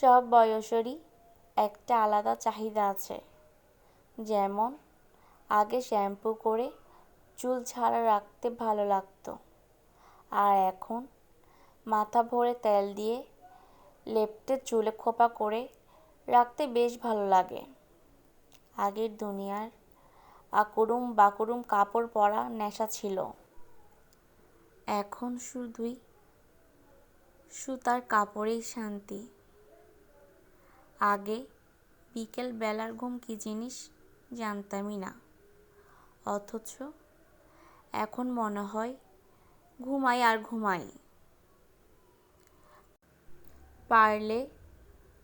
সব বয়সেরই একটা আলাদা চাহিদা আছে। যেমন, আগে শ্যাম্পু করে চুল ছাড়া রাখতে ভালো লাগতো। আর এখন, মাথা ভরে তেল দিয়ে লেপটে চুলে খোপা করে রাখতে বেশ ভালো লাগে। আগের দুনিয়ার আকুরুম বাকুরুম কাপড় পরা নেশা ছিল। এখন শুধুই সুতার কাপড়েই শান্তি। আগে বিকেল বেলার ঘুম কী জিনিস জানতামই না। অথচ এখন মনে হয় ঘুমাই আর ঘুমাই। পারলে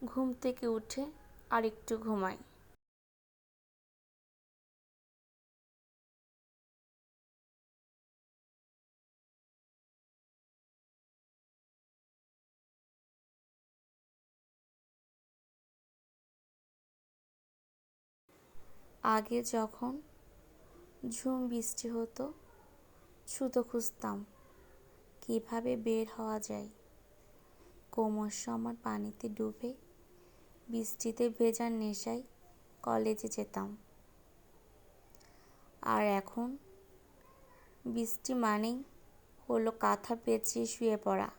ঘুম থেকে উঠে আর একটু ঘুমাই। আগে যখন ঝুম বৃষ্টি হতো, ছুতো খুঁজতাম, কীভাবে বের হওয়া যায়। ক্রমশ আমার পানিতে ডুবে বৃষ্টিতে ভেজার নেশায় কলেজে যেতাম। আর এখন বৃষ্টি মানেই হলো কাঁথা পেঁচিয়ে শুয়ে পড়া।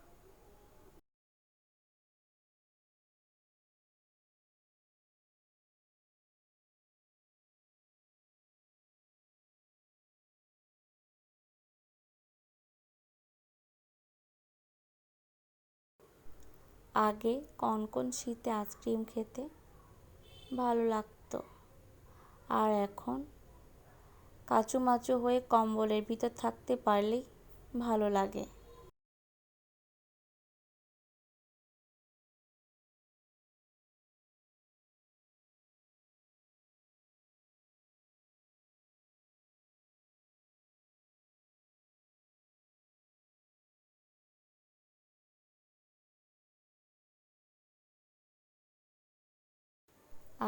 আগে কন কন শীতে আইসক্রিম খেতে ভালো লাগতো। আর এখন কাচুমাচু হয়ে কম্বলের ভিতর থাকতে পারলেই ভালো লাগে।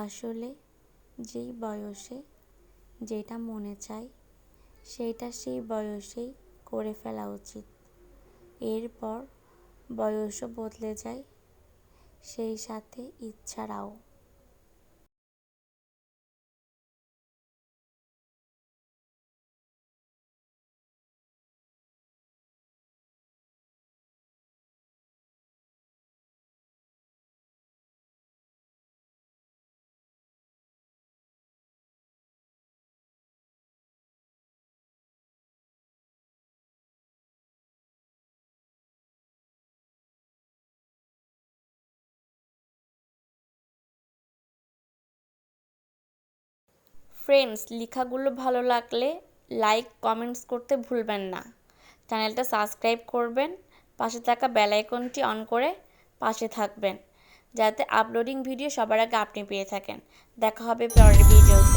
আসলে যেই বয়সে যেটা মনে চায় সেটা সেই বয়সেই করে ফেলা উচিত। এরপর বয়সও বদলে যায়, সেই সাথে ইচ্ছারাও। ফ্রেন্ডস লেখাগুলো ভালো লাগলে লাইক কমেন্টস করতে ভুলবেন না। চ্যানেলটা সাবস্ক্রাইব করবেন, পাশে থাকা বেল আইকনটি অন করে পাশে থাকবেন, যাতে আপলোডিং ভিডিও সবার আগে আপনি পেয়ে থাকেন। দেখা হবে পরের ভিডিওতে